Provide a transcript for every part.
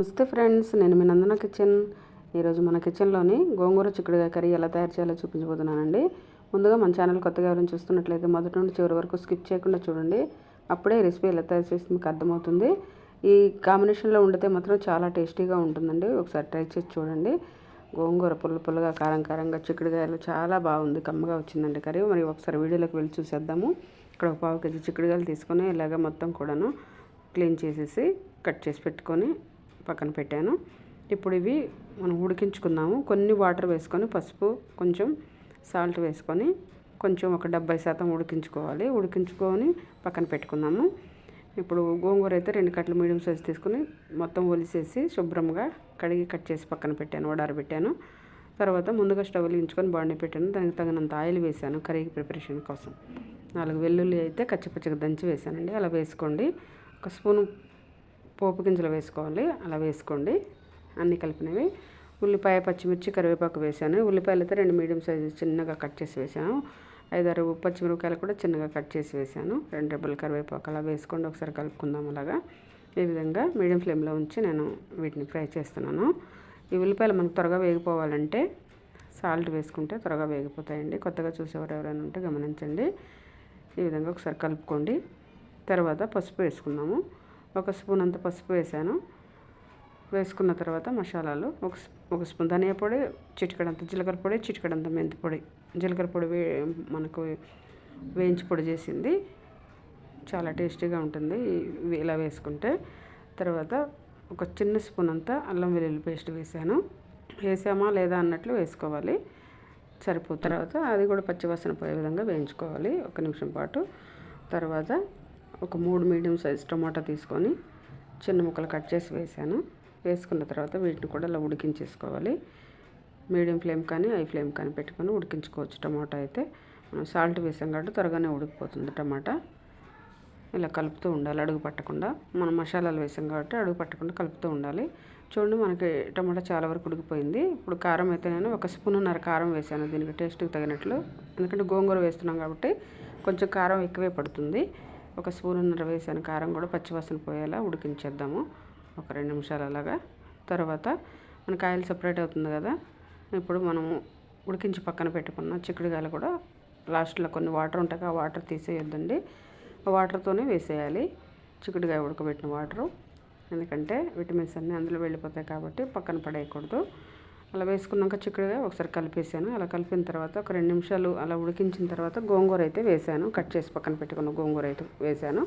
నమస్తే ఫ్రెండ్స్ నేను మీ నందన కిచెన్. ఈరోజు మన కిచెన్లోని గోంగూర చిక్కుడుగా కర్రీ ఎలా తయారు చేయాలో చూపించబోతున్నానండి. ముందుగా మన ఛానల్ కొత్తగా ఎవరైనా చూస్తున్నట్లయితే మొదటి నుండి చివరి వరకు స్కిప్ చేయకుండా చూడండి. అప్పుడే రెసిపీ ఎలా తయారు చేసి మీకు అర్థమవుతుంది. ఈ కాంబినేషన్లో వండితే మాత్రం చాలా టేస్టీగా ఉంటుందండి. ఒకసారి ట్రై చేసి చూడండి. గోంగూర పుల్ల పుల్లగా కారం కారంగా చిక్కుడుగాయలు చాలా బాగుంది. కమ్మగా వచ్చిందండి కర్రీ. మరి ఒకసారి వీడియోలోకి వెళ్ళి చూసేద్దాము. ఇక్కడ ఒక పావు కేజీ చిక్కుడుగాయలు తీసుకొని ఇలాగ మొత్తం కూడాను క్లీన్ చేసేసి కట్ చేసి పెట్టుకొని పక్కన పెట్టాను. ఇప్పుడు ఇవి మనం ఉడికించుకుందాము. కొన్ని వాటర్ వేసుకొని పసుపు కొంచెం సాల్ట్ వేసుకొని కొంచెం ఒక డెబ్బై శాతం ఉడికించుకోవాలి. ఉడికించుకొని పక్కన పెట్టుకుందాము. ఇప్పుడు గోంగూర అయితే రెండు కట్టలు మీడియం సైజ్ తీసుకొని మొత్తం ఒలిసేసి శుభ్రంగా కడిగి కట్ చేసి పక్కన పెట్టాను వడారబెట్టాను. తర్వాత ముందుగా స్టవ్ వెలిగించుకొని బాడీ పెట్టాను. దానికి తగినంత ఆయిల్ వేసాను కర్రీ ప్రిపరేషన్ కోసం. నాలుగు వెల్లుల్లి అయితే కచ్చిపచ్చిగా దంచి వేశానండి అలా వేసుకోండి. ఒక స్పూను పోపు గింజలు వేసుకోవాలి. అలా వేసుకోండి. అన్నీ కలిపినవి. ఉల్లిపాయ పచ్చిమిర్చి కరివేపాకు వేసాను. ఉల్లిపాయలు అయితే రెండు మీడియం సైజు చిన్నగా కట్ చేసి వేసాను. ఐదారు పచ్చిమిరపకాయలు కూడా చిన్నగా కట్ చేసి వేసాను. రెండు రెబ్బలు కరివేపాకు అలా వేసుకోండి. ఒకసారి కలుపుకుందాం అలాగా. ఈ విధంగా మీడియం ఫ్లేమ్లో ఉంచి నేను వీటిని ఫ్రై చేస్తున్నాను. ఈ ఉల్లిపాయలు మనకు త్వరగా వేగిపోవాలంటే సాల్ట్ వేసుకుంటే త్వరగా వేగిపోతాయండి. కొత్తగా చూసేవారు ఎవరైనా ఉంటే గమనించండి. ఈ విధంగా ఒకసారి కలుపుకోండి. తర్వాత పసుపు వేసుకున్నాము ఒక స్పూన్ అంత పసుపు వేసాను. వేసుకున్న తర్వాత మసాలాలు ఒక ఒక స్పూన్ ధనియా పొడి చిటికడంత జీలకర్ర పొడి చిటికడంత మెంతి పొడి. జీలకర్ర పొడి వే మనకు వేయించి పొడి చేసింది. చాలా టేస్టీగా ఉంటుంది ఇవి ఇలా వేసుకుంటే. తర్వాత ఒక చిన్న స్పూన్ అంతా అల్లం వెల్లుల్లి పేస్ట్ వేసాను. వేసామా లేదా అన్నట్లు వేసుకోవాలి. సరిపోతుంది. తర్వాత అది కూడా పచ్చివాసన పోయే విధంగా వేయించుకోవాలి. ఒక నిమిషం పాటు. తర్వాత ఒక మూడు మీడియం సైజ్ టమాటా తీసుకొని చిన్న ముక్కలు కట్ చేసి వేసాను. వేసుకున్న తర్వాత వీటిని కూడా ఇలా ఉడికించేసుకోవాలి. మీడియం ఫ్లేమ్ కానీ హై ఫ్లేమ్ కానీ పెట్టుకొని ఉడికించుకోవచ్చు టమాటా అయితే. మనం సాల్ట్ వేసాం కాబట్టి త్వరగానే ఉడికిపోతుంది టమాటా. ఇలా కలుపుతూ ఉండాలి అడుగు పట్టకుండా. మనం మసాలాలు వేసాం కాబట్టి అడుగు పట్టకుండా కలుపుతూ ఉండాలి. చూడండి మనకి టమాటా చాలా వరకు ఉడికిపోయింది. ఇప్పుడు కారం అయితే నేను ఒక స్పూన్నర కారం వేసాను. దీనికి టేస్ట్కి తగినట్లు. ఎందుకంటే గోంగూర వేస్తున్నాం కాబట్టి కొంచెం కారం ఎక్కువే పడుతుంది. ఒక స్పూన్నర వేసాను కారం కూడా పచ్చివాసన పోయేలా ఉడికించేద్దాము. ఒక రెండు నిమిషాలు అలాగా. తర్వాత మన ఆయిల్ సపరేట్ అవుతుంది కదా. ఇప్పుడు మనము ఉడికించి పక్కన పెట్టుకున్న చిక్కుడుగాయలు కూడా లాస్ట్లో కొన్ని వాటర్ ఉంటాయి ఆ వాటర్ తీసేయొద్దండి. వాటర్తోనే వేసేయాలి. చిక్కుడుగాయ ఉడకబెట్టిన వాటరు. ఎందుకంటే విటమిన్స్ అన్నీ అందులో వెళ్ళిపోతాయి కాబట్టి పక్కన పడేయకూడదు. అలా వేసుకున్నాక చిక్కుడుగా ఒకసారి కలిపేసాను అలా కలిపిన తర్వాత ఒక రెండు నిమిషాలు అలా ఉడికించిన తర్వాత గోంగూర అయితే వేసాను కట్ చేసి పక్కన పెట్టుకున్న గోంగూర అయితే వేసాను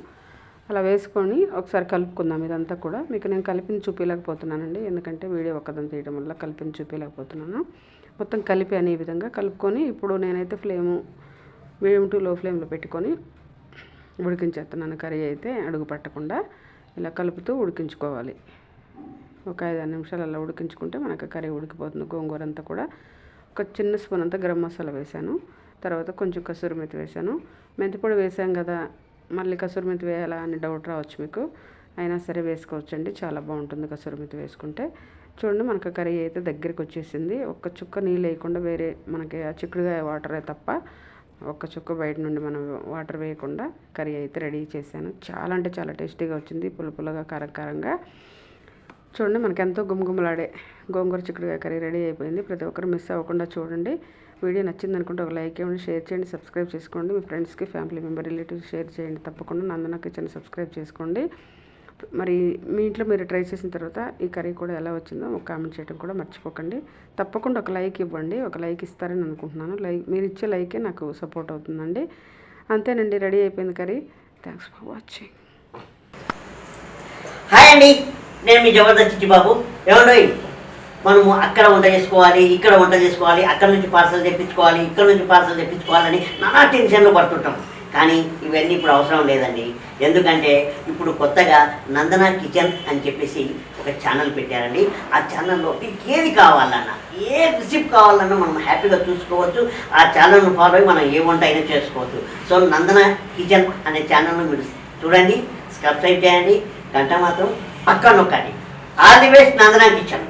అలా వేసుకొని ఒకసారి కలుపుకుందాం ఇదంతా కూడా. మీకు నేను కలిపిని చూపించలేకపోతున్నానండి ఎందుకంటే వీడియో ఒక్కదని తీయడం వల్ల కలిపిని చూపించలేకపోతున్నాను మొత్తం కలిపి అనే విధంగా కలుపుకొని ఇప్పుడు నేనైతే ఫ్లేము మీడియం టు లో ఫ్లేమ్లో పెట్టుకొని ఉడికించేస్తున్నాను. కర్రీ అయితే అడుగు పట్టకుండా ఇలా కలుపుతూ ఉడికించుకోవాలి. ఒక ఐదు ఆరు నిమిషాలు అలా ఉడికించుకుంటే మనకు కర్రీ ఉడికిపోతుంది. గోంగూర అంతా కూడా ఒక చిన్న స్పూన్ అంతా గరం మసాలా వేసాను తర్వాత కొంచెం కసూరి మెతి వేశాను. మెంతిపొడి వేసాం కదా మళ్ళీ కసూరి మెతి వేయాలా అని డౌట్ రావచ్చు మీకు. అయినా సరే వేసుకోవచ్చండి చాలా బాగుంటుంది కసూరి మెతి వేసుకుంటే. చూడండి మనకు కర్రీ అయితే దగ్గరికి వచ్చేసింది. ఒక్క చుక్క నీళ్ళు వేయకుండా వేరే మనకి ఆ చిక్కుడుగా వాటరే తప్ప ఒక్క చుక్క బయట నుండి మనం వాటర్ వేయకుండా కర్రీ అయితే రెడీ చేశాను. చాలా అంటే చాలా టేస్టీగా వచ్చింది పుల్ల పుల్లగా కారం కారంగా. చూడండి మనకి ఎంతో గుమగుమలాడే గోంగూర చిక్కుడుకాయ కర్రీ రెడీ అయిపోయింది. ప్రతి ఒక్కరు మిస్ అవ్వకుండా చూడండి. వీడియో నచ్చింది అనుకుంటే ఒక లైక్ ఇవ్వండి షేర్ చేయండి సబ్స్క్రైబ్ చేసుకోండి. మీ ఫ్రెండ్స్కి ఫ్యామిలీ మెంబర్ రిలేటివ్స్ షేర్ చేయండి తప్పకుండా. నందన కిచెన్ సబ్స్క్రైబ్ చేసుకోండి. మరి మీ ఇంట్లో మీరు ట్రై చేసిన తర్వాత ఈ కర్రీ కూడా ఎలా వచ్చిందో ఒక కామెంట్ చేయడం కూడా మర్చిపోకండి. తప్పకుండా ఒక లైక్ ఇవ్వండి. ఒక లైక్ ఇస్తారని అనుకుంటున్నాను. లైక్ మీరు ఇచ్చే లైకే నాకు సపోర్ట్ అవుతుందండి. అంతేనండి రెడీ అయిపోయింది curry. Thanks for watching. Hi అండి. నేను మీ జబర్దస్త్ చిట్టిబాబు ఏమండోయ్? మనము అక్కడ వంట చేసుకోవాలి ఇక్కడ వంట చేసుకోవాలి అక్కడ నుంచి పార్సల్ తెప్పించుకోవాలి ఇక్కడ నుంచి పార్సల్ తెప్పించుకోవాలని నానా టెన్షన్లు పడుతుంటాం. కానీ ఇవన్నీ ఇప్పుడు అవసరం లేదండి. ఎందుకంటే ఇప్పుడు కొత్తగా నందన కిచెన్ అని చెప్పేసి ఒక ఛానల్ పెట్టారండి. ఆ ఛానల్లో మీకు ఏది కావాలన్నా ఏ రిసిప్ కావాలన్నా మనం హ్యాపీగా చూసుకోవచ్చు. ఆ ఛానల్ను ఫాలో అయ్యి మనం ఏ వంట అయినా చేసుకోవచ్చు. సో నందన కిచెన్ అనే ఛానల్ను మీరు చూడండి సబ్స్క్రైబ్ చేయండి. గంట మాత్రం పక్క నొక్కాలి all the best Nandana kitchen